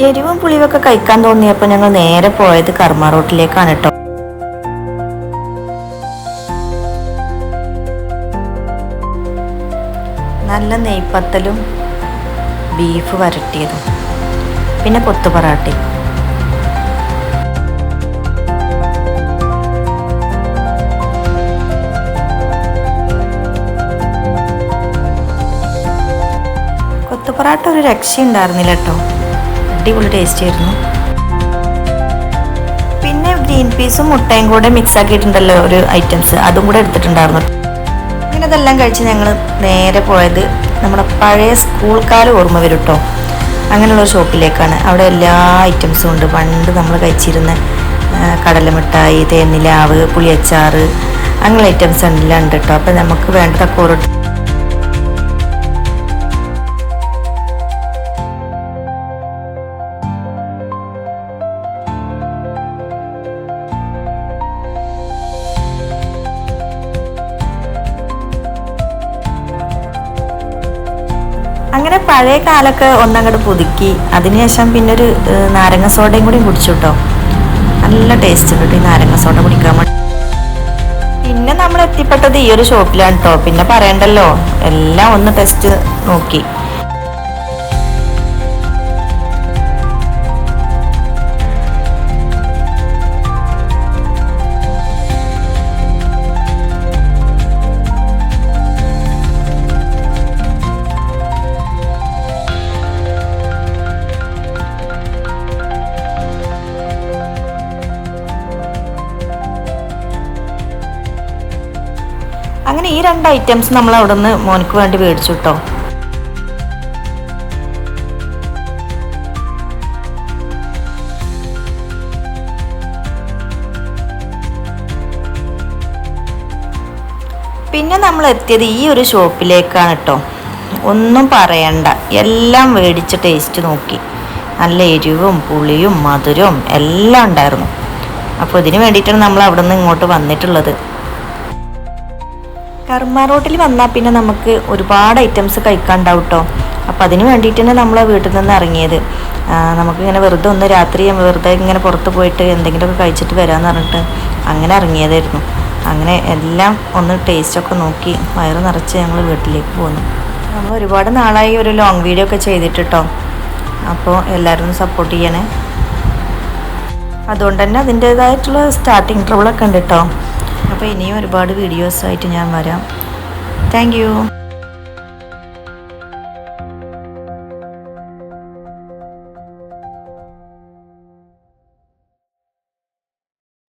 എരിവും പുളിയൊക്കെ കഴിക്കാൻ തോന്നിയപ്പോൾ ഞങ്ങൾ നേരെ പോയത് കർമ്മ റോട്ടിലേക്കാണ് കേട്ടോ. നല്ല നെയ്പ്പത്തലും ബീഫ് വരട്ടിയതും. പിന്നെ കൊത്തു പൊറാട്ടി കൊത്തു പൊറാട്ട ഒരു രക്ഷയുണ്ടായിരുന്നില്ല കേട്ടോ. അടിപൊളി ടേസ്റ്റ് ആയിരുന്നു. പിന്നെ ഗ്രീൻ പീസും മുട്ടയും കൂടെ മിക്സ് ആക്കിയിട്ടുണ്ടല്ലോ ഒരു ഐറ്റംസ് അതും കൂടെ എടുത്തിട്ടുണ്ടായിരുന്നു. അങ്ങനെ ഇതെല്ലാം കഴിച്ച് ഞങ്ങൾ നേരെ പോയത് നമ്മുടെ പഴയ സ്കൂൾ കാലം ഓർമ്മ വരും കേട്ടോ അങ്ങനെയുള്ള ഷോപ്പിലേക്കാണ് അവിടെ എല്ലാ ഐറ്റംസും ഉണ്ട്. പണ്ട് നമ്മൾ കഴിച്ചിരുന്ന കടലമിഠായി തേനിലാവ് പുളിയച്ചാറ് അങ്ങനെ ഐറ്റംസ് എല്ലാം ഉണ്ട് കേട്ടോ അപ്പം നമുക്ക് വേണ്ടത് ഓരോ അങ്ങനെ പഴയ കാലൊക്കെ ഒന്നങ്ങോട്ട് പുതുക്കി. അതിനുശേഷം പിന്നെ ഒരു നാരങ്ങ സോഡയും കൂടി കുടിച്ചു കേട്ടോ നല്ല ടേസ്റ്റ് കേട്ടോ ഈ നാരങ്ങ സോഡ കുടിക്കാൻ വേണ്ടി. പിന്നെ നമ്മൾ എത്തിപ്പെട്ടത് ഈ ഒരു ഷോപ്പിലാണ് കേട്ടോ പിന്നെ പറയണ്ടല്ലോ എല്ലാം ഒന്ന് ടെസ്റ്റ് നോക്കി. അങ്ങനെ ഈ രണ്ട് ഐറ്റംസ് നമ്മൾ അവിടെ നിന്ന് മോനിക്ക് വേണ്ടി മേടിച്ചു കേട്ടോ പിന്നെ നമ്മൾ എത്തിയത് ഈ ഒരു ഷോപ്പിലേക്കാണ് കേട്ടോ ഒന്നും പറയണ്ട. എല്ലാം മേടിച്ച് ടേസ്റ്റ് നോക്കി. നല്ല എരിവും പുളിയും മധുരവും എല്ലാം ഉണ്ടായിരുന്നു. അപ്പോൾ ഇതിന് വേണ്ടിയിട്ടാണ് നമ്മൾ അവിടെ നിന്ന് ഇങ്ങോട്ട് വന്നിട്ടുള്ളത്. കർമ്മ റോട്ടിൽ വന്നാൽ പിന്നെ നമുക്ക് ഒരുപാട് ഐറ്റംസ് കഴിക്കാണ്ടാവും കേട്ടോ അപ്പോൾ അതിന് വേണ്ടിയിട്ട് തന്നെ നമ്മൾ വീട്ടിൽ നിന്ന് ഇറങ്ങിയത്. നമുക്കിങ്ങനെ വെറുതെ ഒന്ന് രാത്രി വെറുതെ ഇങ്ങനെ പുറത്ത് പോയിട്ട് എന്തെങ്കിലുമൊക്കെ കഴിച്ചിട്ട് വരാമെന്ന് പറഞ്ഞിട്ട് അങ്ങനെ ഇറങ്ങിയതായിരുന്നു. അങ്ങനെ എല്ലാം ഒന്ന് ടേസ്റ്റൊക്കെ നോക്കി വയറ് നിറച്ച് ഞങ്ങൾ വീട്ടിലേക്ക് പോന്നു. നമ്മൾ ഒരുപാട് നാളായി ഒരു ലോങ് വീഡിയോ ഒക്കെ ചെയ്തിട്ട് അപ്പോൾ എല്ലാവരും സപ്പോർട്ട് ചെയ്യണേ. അതുകൊണ്ട് തന്നെ അതിന്റേതായിട്ടുള്ള സ്റ്റാർട്ടിങ് ട്രബിളൊക്കെ ഉണ്ട് കേട്ടോ അപ്പോൾ ഇനിയും ഒരുപാട് വീഡിയോസായിട്ട് ഞാൻ വരാം. താങ്ക്